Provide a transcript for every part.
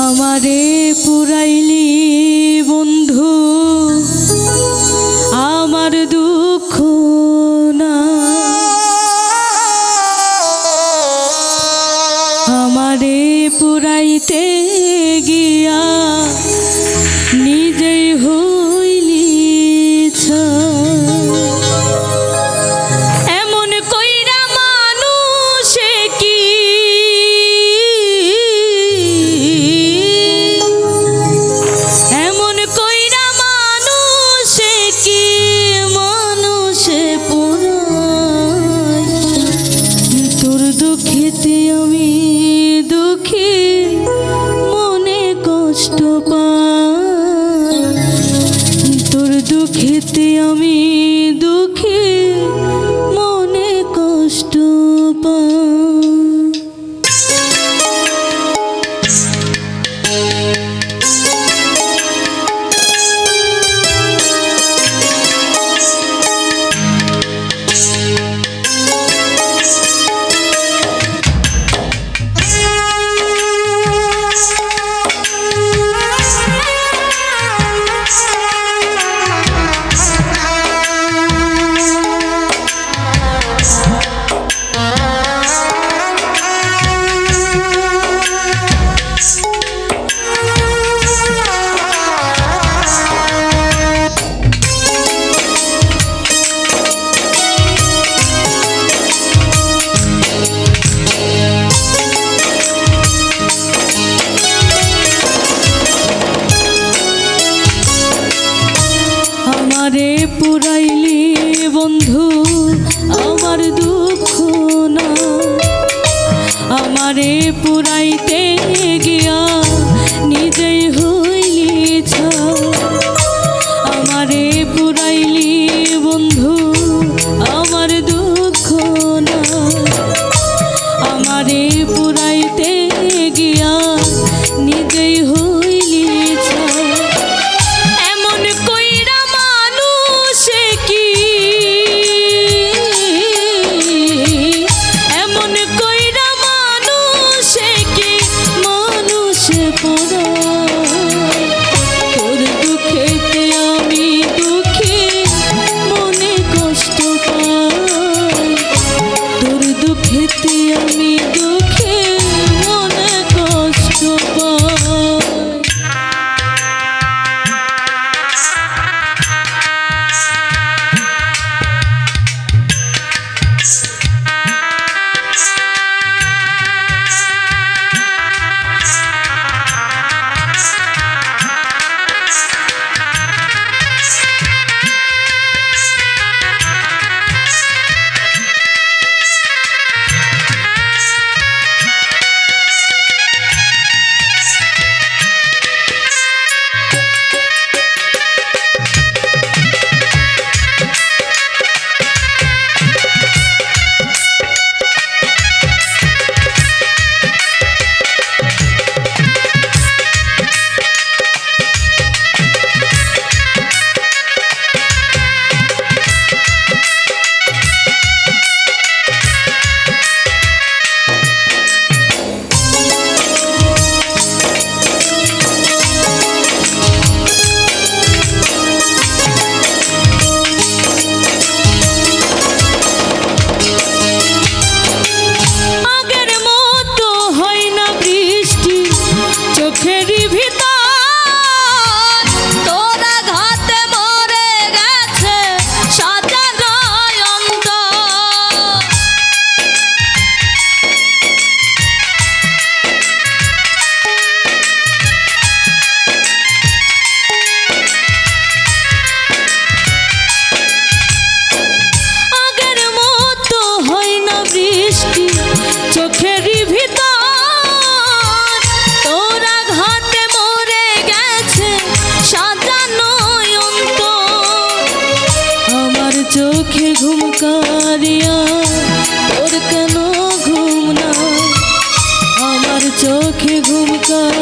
আমারে পুরাইলি বন্ধু আমার দুঃখ আরে পুরাইলি বন্ধু আমার দুঃখ না। আমারে পুরাইতে গিয়া নিজেই হো চোখে ঘুম কারিয়া তোর কেন ঘুম না আমার চোখে ঘুম কার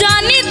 জানি